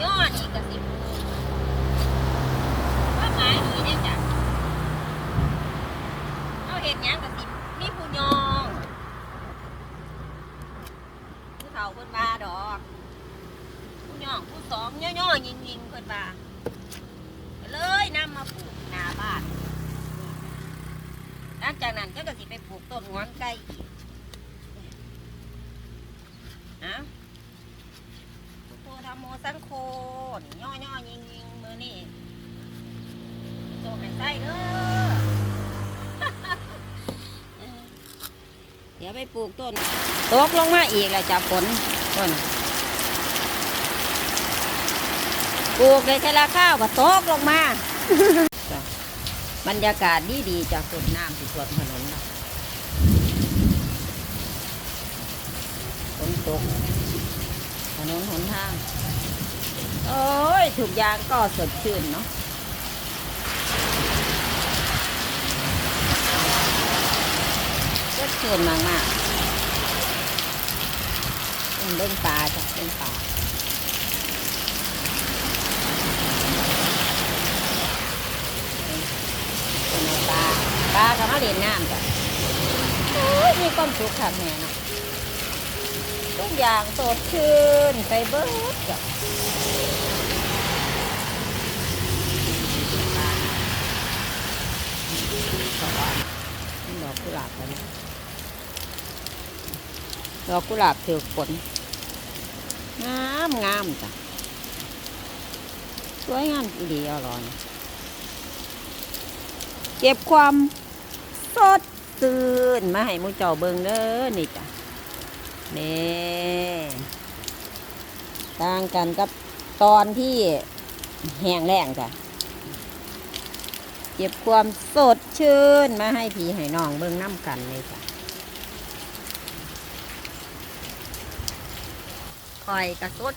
กระสิบว่าหมายดีเนี่ยจ้ะเอาเห็ดหยังกระสิบมีผู้ยองผู้เฒ่าเพิ่นว่าดอก ผู้ยองผู้สองย่อๆยิงๆเพิ่นว่าก็เลยนำมาปลูกหน้าบ้านหลังจากนั้นก็กระสิไปปลูกต้นงอนไก่อีกนะพุทโธรรมโมสังโฆนี่ย่อๆยิงๆมือนี่โจให้ใส่เด้อเดี๋ยวไปปลูกต้นตกลงมาอีกแล้วจะฝนต้นปลูกเลยใช้ละข้าวก็ตกลงมาบรรยากาศดีดีจากต้นน้ำที่สวนถนนนะฝนตก ถนนหนทาง โอ้ยถูกยางก็สดชื่นเนาะสดชื่นมากมากเล่นปลาจ้ะเล่นปลาเป็นไงปลาปลาก็มาเล่นน้ำจ้ะโอ้ยมีความสุขค่ะแม่เนาะ ทุกอย่างสดชื่นไปเบิดจ้ะขอบดอกกุหลาบกันดอกกุหลาบถือฝนงามงามจ้ะสวยงามดีอร่อยเก็บความสดตื่นมาให้มูเจ้าเบิงเด้อนี่จ้ะ นี่ต่างกันกับตอนที่แห้งแล้งจ้ะเก็บความสดชื่นมาให้พี่ให้น้องเบิงน้ำกันเลยจ้ะคอยกระสด